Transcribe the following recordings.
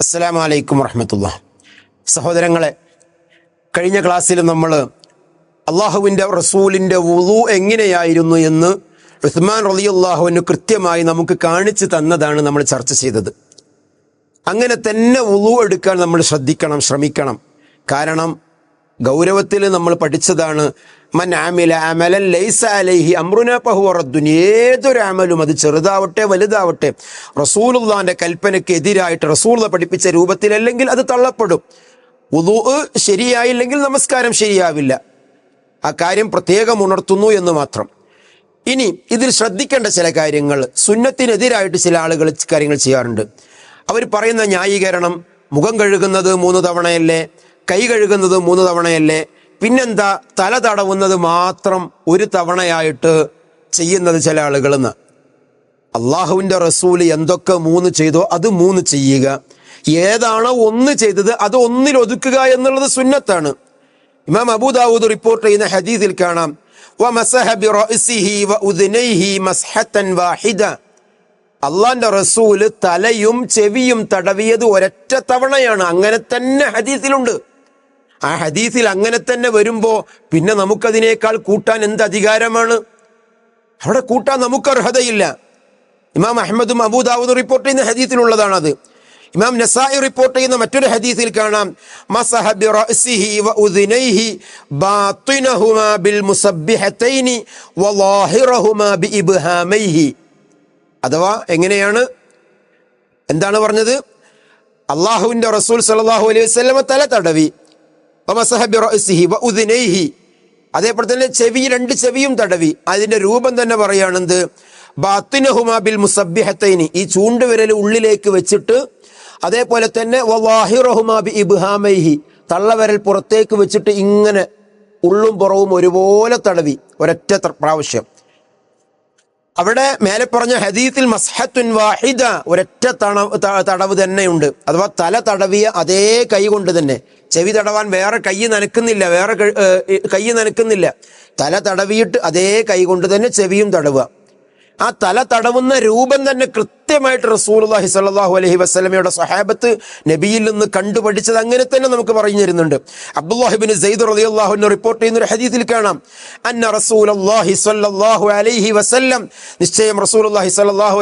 അസ്സലാമു അലൈക്കും വറഹമത്തുള്ള. സഹോദരങ്ങളെ കഴിഞ്ഞ ക്ലാസ്സിൽ നമ്മൾ അള്ളാഹുവിന്റെ റസൂലിന്റെ വുളു എങ്ങനെയായിരുന്നു എന്ന് ഉസ്മാൻ റലിയുള്ളാഹുവിന് കൃത്യമായി നമുക്ക് കാണിച്ചു തന്നതാണ് നമ്മൾ ചർച്ച ചെയ്തത്. അങ്ങനെ തന്നെ വുളു എടുക്കാൻ നമ്മൾ ശ്രദ്ധിക്കണം ശ്രമിക്കണം. കാരണം ഗൗരവത്തിൽ നമ്മൾ പഠിച്ചതാണ് മൻ ആമില ലൈസ അലൈഹി അമ്രുന പഹുറദ്ദുൻ ഏതൊരു അമലും അത് ചെറുതാവട്ടെ വലുതാവട്ടെ റസൂലുള്ളാന്റെ കൽപ്പനയ്ക്ക് എതിരായിട്ട് റസൂള്ള പഠിപ്പിച്ച രൂപത്തിലല്ലെങ്കിൽ അത് തള്ളപ്പെടും. ഉദു ശരിയായില്ലെങ്കിൽ നമസ്കാരം ശരിയാവില്ല. ആ കാര്യം പ്രത്യേകം ഉണർത്തുന്നു എന്ന് മാത്രം. ഇനി ഇതിൽ ശ്രദ്ധിക്കേണ്ട ചില കാര്യങ്ങൾ. സുന്നത്തിനെതിരായിട്ട് ചില ആളുകൾ കാര്യങ്ങൾ ചെയ്യാറുണ്ട്. അവർ പറയുന്ന ന്യായീകരണം മുഖം കഴുകുന്നത് മൂന്ന് തവണയല്ലേ? കൈ കഴുകുന്നത് മൂന്ന് തവണയല്ലേ? പിന്നെന്താ തല തടവുന്നത് മാത്രം ഒരു തവണയായിട്ട് ചെയ്യുന്നത് ചില ആളുകളെന്ന്. അള്ളാഹുവിന്റെ റസൂൽ എന്തൊക്കെ മൂന്ന് ചെയ്തോ അത് മൂന്ന് ചെയ്യുക. ഏതാണോ ഒന്ന് ചെയ്തത് അത് ഒന്നിൽ ഒതുക്കുക എന്നുള്ളത് സുന്നത്താണ്. ഇമാം അബൂദാവൂദ് റിപ്പോർട്ട് ചെയ്യുന്ന ഹദീസിൽ കാണാം. അള്ളാന്റെ റസൂൽ തലയും ചെവിയും തടവിയത് ഒരൊറ്റ തവണയാണ്. അങ്ങനെ തന്നെ ഹദീസിലുണ്ട്. ആ ഹദീസിൽ അങ്ങനെ തന്നെ വരുമ്പോ പിന്നെ നമുക്കതിനേക്കാൾ കൂട്ടാൻ എന്ത് അധികാരമാണ്? അവിടെ കൂട്ടാൻ നമുക്ക് അർഹതയില്ല. ഇമാം അഹമ്മദും അബൂദാവൂദും റിപ്പോർട്ട് ചെയ്യുന്ന ഹദീസിലുള്ളതാണത്. ഇമാം നസായി റിപ്പോർട്ട് ചെയ്യുന്ന മറ്റൊരു ഹദീസിൽ കാണാം. അഥവാ എങ്ങനെയാണ്? എന്താണ് പറഞ്ഞത്? അള്ളാഹുവിന്റെ റസൂൽ സല്ലല്ലാഹു അലൈഹി വസ്ലമ തല തടവി. അതേപോലെ തന്നെ ചെവി രണ്ട് ചെവിയും തടവി. അതിന്റെ രൂപം തന്നെ പറയുകയാണെന്ത് ബാത്തിനഹുമാബിൽ മുസബ്ബിഹത്തൈനി ഈ ചൂണ്ടുവിരൽ ഉള്ളിലേക്ക് വെച്ചിട്ട് അതേപോലെ തന്നെ വവാഹിറഹുമാ ബി ഇബ്ഹാമൈഹി. തള്ളവിരൽ പുറത്തേക്ക് വെച്ചിട്ട് ഇങ്ങനെ ഉള്ളും പുറവും ഒരുപോലെ തടവി. ഒരൊറ്റ പ്രാവശ്യം. അവിടെ മേലെ പറഞ്ഞ ഹദീത്തിൽ മസ്ഹത്തുൻ വാഹിദ ഒരൊറ്റ തണ തടവ് തന്നെയുണ്ട്. അഥവാ തല തടവിയ അതേ കൈ കൊണ്ട് തന്നെ. ചെവി തടവാൻ വേറെ കൈ നനക്കുന്നില്ല വേറെ കൈ നനക്കുന്നില്ല. തല തടവിയിട്ട് അതേ കൈ കൊണ്ട് തന്നെ ചെവിയും തടവുക. ആ തല തടവുന്ന രൂപം തന്നെ കൃത്യമായിട്ട് റസൂലുള്ളാഹി സ്വല്ലല്ലാഹു അലഹി വസ്ലമയുടെ സഹാബത്ത് നബിയിൽ നിന്ന് കണ്ടുപഠിച്ചത് അങ്ങനെ തന്നെ നമുക്ക് പറഞ്ഞു തരുന്നുണ്ട്. അബ്ദുല്ലാഹിബിൻ സെയ്ദ് റളിയല്ലാഹു അൻഹു റിപ്പോർട്ട് ചെയ്യുന്ന ഒരു ഹദീസിൽ കാണാം. അന്ന റസൂൽ അള്ളാഹി സ്വല്ലല്ലാഹു അലൈഹി വസല്ലം നിശ്ചയം റസൂൽ അള്ളാഹി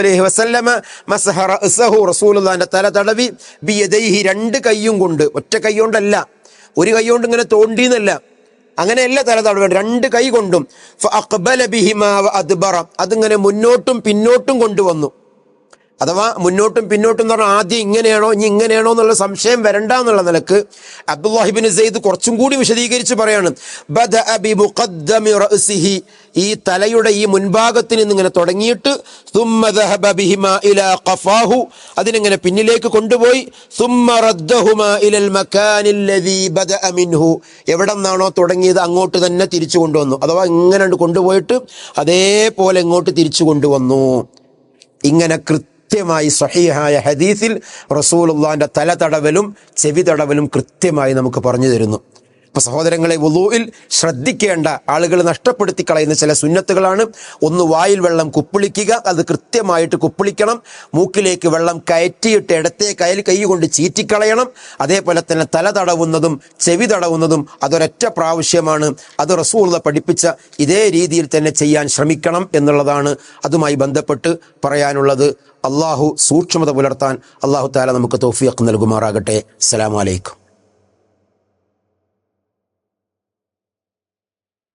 അലൈഹി അലഹി റഅസഹു റസൂലുള്ളാഹിന്റെ തല തടവി ബിയദൈഹി രണ്ട് കൈയും കൊണ്ട് ഒറ്റ കൈ കൊണ്ടല്ല ഒരു കൈ കൊണ്ട് ഇങ്ങനെ തോണ്ടിന്നല്ല അങ്ങനെയല്ല തല തടവേണ്ട രണ്ട് കൈ കൊണ്ടും അതിങ്ങനെ മുന്നോട്ടും പിന്നോട്ടും കൊണ്ടുവന്നു. അഥവാ മുന്നോട്ടും പിന്നോട്ടും എന്ന് പറഞ്ഞാൽ ആദ്യം ഇങ്ങനെയാണോ ഇനി ഇങ്ങനെയാണോ എന്നുള്ള സംശയം വരണ്ട എന്നുള്ള നിലയ്ക്ക് അബ്ദുല്ലാഹിബിൻ സെയ്ദ് കുറച്ചും കൂടി വിശദീകരിച്ച് പറയാണ്. ഈ തലയുടെ ഈ മുൻഭാഗത്തിൽ നിന്ന് ഇങ്ങനെ തുടങ്ങിയിട്ട് അതിനിങ്ങനെ പിന്നിലേക്ക് കൊണ്ടുപോയി. എവിടെ നിന്നാണോ തുടങ്ങിയത് അങ്ങോട്ട് തന്നെ തിരിച്ചു കൊണ്ടുവന്നു. അഥവാ ഇങ്ങനെ കൊണ്ടുപോയിട്ട് അതേപോലെ ഇങ്ങോട്ട് തിരിച്ചു കൊണ്ടുവന്നു. ഇങ്ങനെ കൃത്യമായി സഹീഹായ ഹദീസിൽ റസൂലുള്ളാന്റെ തല തടവലും ചെവി തടവലും കൃത്യമായി നമുക്ക് പറഞ്ഞു തരുന്നു. അപ്പൊ സഹോദരങ്ങളെ വുളൂയിൽ ശ്രദ്ധിക്കേണ്ട ആളുകൾ നഷ്ടപ്പെടുത്തി കളയുന്ന ചില സുന്നത്തുകളാണ്. ഒന്ന് വായിൽ വെള്ളം കുപ്പിളിക്കുക അത് കൃത്യമായിട്ട് കുപ്പിളിക്കണം. മൂക്കിലേക്ക് വെള്ളം കയറ്റിയിട്ട് ഇടത്തെ കയ്യിൽ കൈ കൊണ്ട് ചീറ്റിക്കളയണം. അതേപോലെ തന്നെ തല തടവുന്നതും ചെവി തടവുന്നതും അതൊരൊറ്റ പ്രാവശ്യമാണ്. അത് റസൂള്ള പഠിപ്പിച്ച ഇതേ രീതിയിൽ തന്നെ ചെയ്യാൻ ശ്രമിക്കണം എന്നുള്ളതാണ് അതുമായി ബന്ധപ്പെട്ട് പറയാനുള്ളത്. അള്ളാഹു സൂക്ഷ്മത പുലർത്താൻ അള്ളാഹു താല നമുക്ക് തൗഫീഖ് നൽകുമാറാകട്ടെ. അസ്സലാമു അലൈക്കും.